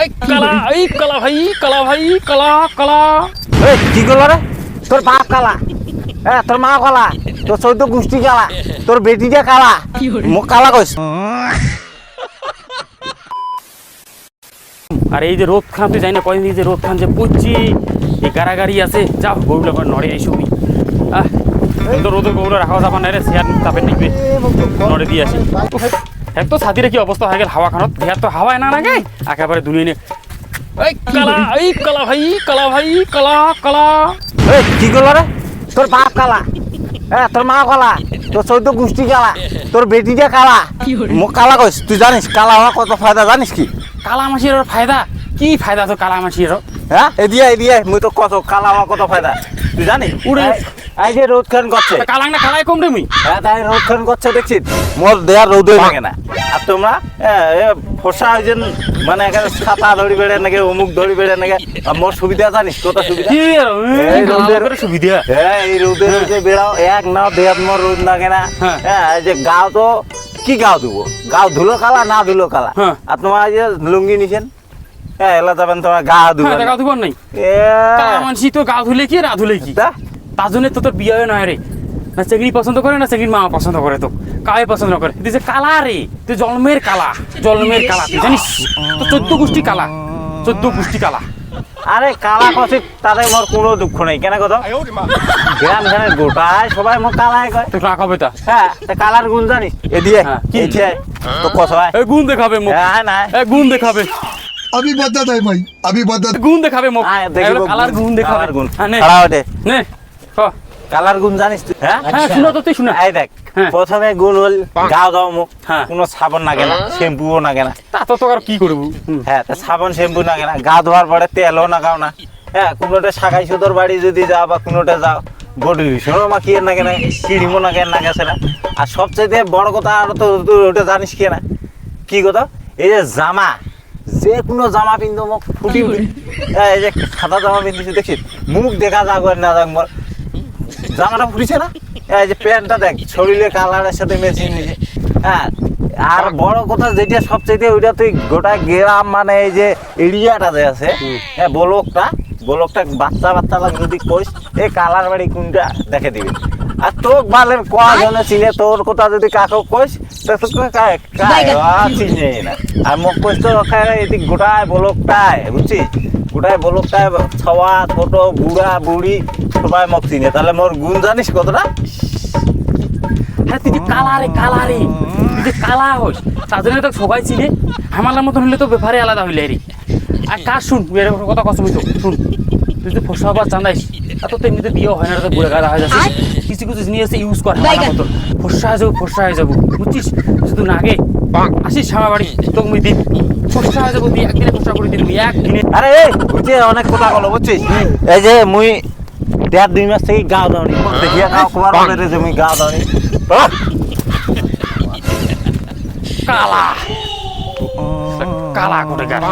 এই কালা এই কালা ভাই কালা ভাই কালা কালা। এই কি করল রে? তোর বাপ কালা। হ্যাঁ তোর মা কালা। তোর গোষ্ঠী কালা। তোর বেটিটা কালা। মোক কালা কইস আর এই যে রোদ খান তুই যাই না কয়দিন এই যে রোদ খান যে পড়ছি এই গাড়াগাড়ি আছে। যা গরুলা করে নড়ে এই সবই আহ গরুলা রাখা যাবা না রে চেয়ার তাপে নিবে নড়ে দিয়ে আসি। এক তো ছাতিরে কি অবস্থা হয়ে গেল হাওয়া খানত দেহার তো হাওয়ায় না নাগে? একেবারে দুনিয়ে নে এই কালা এই কালা ভাই কালা ভাই কালা কালা। এই কি করল রে তোর বাপ কালা। হ্যাঁ তোর মা কালা। তোর চৌদ্দ গোষ্ঠী কালা। তোর বেটিটা কালা। মোক কালা কইস তুই জানিস কালা হওয়া কত ফায়দা জানিস কি? কালা মাছির ফায়দা কি ফায়দা তো কালা মাছির হ্যাঁ এদিয়ে এদিয়ে মুই তো কত কালা হওয়া কত ফায়দা তুই জানিস উড়ে। এই- যে রোদ খান করছে। কালাং না কালাই কম মুই। হ্যাঁ তাই রোদ খান করছে দেখছি। মোর দেয়ার লাগে না। আর তোমরা ফসা হয়েছেন মানে এখানে ছাতা ধরি বেড়ে নাকি অমুক ধরি বেড়ে নাকি আর মোর সুবিধা জানিস কত সুবিধা? এই রোদের- সুবিধা। হ্যাঁ এই রোদে রোদে বেড়াও এক দেহাত মোর রোদ লাগে না। হ্যাঁ। হ্যাঁ যে গাও তো কি গাও দেবো? গাও ধুলো কালা না ধুলো কালা? হ্যাঁ। আর তোমার যে লুঙ্গি নিছেন? হ্যাঁ এলা যাবেন তোমার গা ধুবো গা ধুবর নাই। এ মানসি তো গা ধুলে কি রা ধুলে কি? তা? তার জন্য তো তোর বিয়ে নয় রে। না চেংড়ি পছন্দ করে না চেংড়ির মা পছন্দ করে তো কাউ পছন্দ করে? তুই যে কালা রে তুই জন্মের কালা জন্মের কালা তুই জানিস? তো চোদ্দ গোষ্ঠী কালা চোদ্দ গোষ্ঠী কালা। আরে কালা কছে তাদের মোর কোন দুঃখ নেই। কেন কথা গ্রাম ঘরে গোটায় সবাই মোর কালাই কয়। তুই রাখ হবে তা? হ্যাঁ কালার গুণ জানিস? এ দিয়ে হ্যাঁ, কি? ইচ্ছে তো কথা এ গুণ দেখাবে মুখ হ্যাঁ, হ্যাঁ না এ গুণ দেখাবে। আমি বদলা দাই ভাই আমি বদলা গুণ দেখাবে মুখ কালার গুণ দেখাবে। গুণ। হ্যাঁ নে। কালার গুণ জানিস তুই হ্যাঁ? হ্যাঁ শুনো তো তুই শুনা। এই দেখ হ্যাঁ। প্রথমে গুণ হল গাও দাও মুখ হ্যাঁ। কোনো সাবান লাগে না শ্যাম্পুও লাগে না তা তো তো আর কি করব? হ্যাঁ তা সাবান শ্যাম্পু লাগে না গা ধোয়ার পরে তেলও লাগাও না। হ্যাঁ কোনোটা শাখাই সুতোর বাড়ি যদি যাও বা কোনোটা যাও বডি লোশনও মাখিয়ে নাগে না ক্রিমও নাগে না গেছে না আর সবচেয়ে বড় কথা আর তো তুই ওটা জানিস কি না? কি কথা এই যে জামা যে কোনো জামা পিন্ধো মুখ ফুটি হ্যাঁ, এই যে সাদা জামা পিন্ধিছি দেখছিস মুখ দেখা যাক না যাক মোর জামাটা ফুটিছে না? এই যে প্যান্টটা দেখ শরীরের কালারের সাথে মেশিন হয়েছে। হ্যাঁ আর বড় কথা যেটা সবচেয়ে ওইটা তুই গোটা গ্রাম মানে এই যে এরিয়াটা যে আছে হ্যাঁ বলকটা বলকটা বাচ্চা বাচ্চা যদি কইস এই কালার বাড়ি কোনটা দেখে দিবি। আর তোর বালের কোয়া জনে চিনে তোর কথা যদি কাকু কইস তা তো কায় কায় চিনে না। আর মোক কইস তো খায় এদিক গোটায় বলকটায় বুঝছিস গোটায় বলকটায় ছওয়া ছোট বুড়া বুড়ি সবাই মোক চিনে। তাহলে মোর গুণ জানিস কতটা? হ্যাঁ তুই কালা রে কালা রে তুই কালা হইস তার জন্য তো সবাই চিনে। হামালার মতন হলে তো ব্যাপারে আলাদা হইলে রে আর কার শুন কথা হইতো শুন তুই তো ফসা বা চান্দাইস আর তো এমনিতে বিয়ে হয় না তো বুড়ে গাদা হয়ে যাচ্ছে। কিছু কিছু জিনিস আছে ইউজ কর হামালার মতন। ফসা হয়ে যাব ফসা হয়ে যাব বুঝছিস? যদি না আগে আসিস সামা বাড়ি তোকে মুই দিন ফসা হয়ে যাব তুই একদিনে ফসা করে দিন। একদিনে আরে বুঝছিস? অনেক কথা বলো বুঝছিস? এই যে মুই দেড় দুই মাস থেকে গাও দাওনি দেখিয়া গাও কুমার বলে যে মুই গাও দাওনি কালা। কালা করে গাড়ি